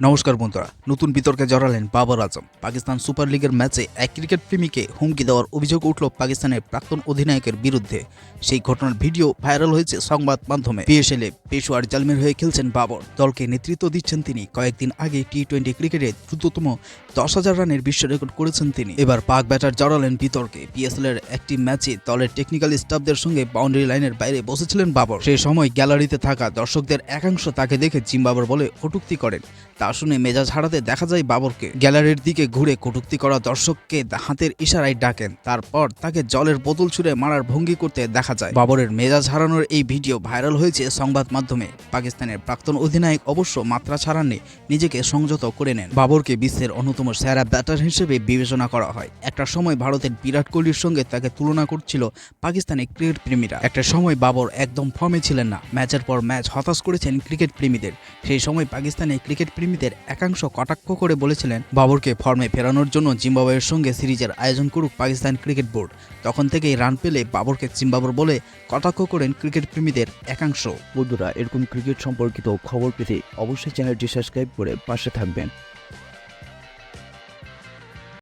নমস্কার বন্ধুরা, নতুন বিতর্কে জড়ালেন বাবর আজম। পাকিস্তান সুপার লিগের ম্যাচে এক ক্রিকেট প্রেমীকে হুমকি দেওয়ার অভিযোগ উঠল পাকিস্তানের প্রাক্তন অধিনায়কের বিরুদ্ধে। সেই ঘটনার ভিডিও ভাইরাল হয়েছে সংবাদ মাধ্যমে। পিএসএলে পেশোয়ার জালমের হয়ে খেলছেন বাবর। দলকে নেতৃত্ব দিচ্ছেন তিনি। কয়েকদিন আগে টি টোয়েন্টি ক্রিকেটে দ্রুততম দশ হাজার রানের বিশ্ব রেকর্ড করেছেন তিনি। এবার পাক ব্যাটার জড়ালেন বিতর্কে। পিএসএল এর একটি ম্যাচে দলের টেকনিক্যাল স্টাফদের সঙ্গে বাউন্ডারি লাইনের বাইরে বসেছিলেন বাবর। সেই সময় গ্যালারিতে থাকা দর্শকদের একাংশ তাকে দেখে জিম্বাবর বলে কটূক্তি করেন। তা শুনে মেজাজ হারাতে দেখা যায় বাবরকে। গ্যালারির দিকে ঘুরে কটূক্তি করা দর্শককে হাতের ইশারায় ডাকেন। তারপর তাকে জলের বোতল ছুঁড়ে মারার ভঙ্গি করতে দেখা যায়। বাবরের মেজাজ হারানোর এই ভিডিও ভাইরাল হয়েছে সংবাদ মাধ্যমে। পাকিস্তানের প্রাক্তন অধিনায়ক অবশ্য মাত্রা ছাড়াননি, নিজেকে সংযত করে নেন। বাবরকে বিশ্বের অন্যতম সেরা ব্যাটার হিসেবে বিবেচনা করা হয়। একটা সময় ভারতের বিরাট কোহলির সঙ্গে তাকে তুলনা করছিল পাকিস্তানি ক্রিকেট প্রেমীরা একটা সময় বাবর একদম ফর্মে ছিলেন না। ম্যাচের পর ম্যাচ হতাশ করেছেন ক্রিকেট প্রেমীদের সেই সময় পাকিস্তানি ক্রিকেট প্রেমীদের একাংশ কটাক্ষ করে বলেছিলেন, বাবরকে ফর্মে ফেরানোর জন্য জিম্বাবুয়ের সঙ্গে সিরিজের আয়োজন করুক পাকিস্তান ক্রিকেট বোর্ড। তখন থেকেই রান পেলে বাবরকে জিম্বাবুর বলে কটাক্ষ করেন ক্রিকেট প্রেমীদের একাংশ। বন্ধুরা, এরকম ক্রিকেট সম্পর্কিত খবর পেতে অবশ্যই চ্যানেলটি সাবস্ক্রাইব করে পাশে থাকবেন।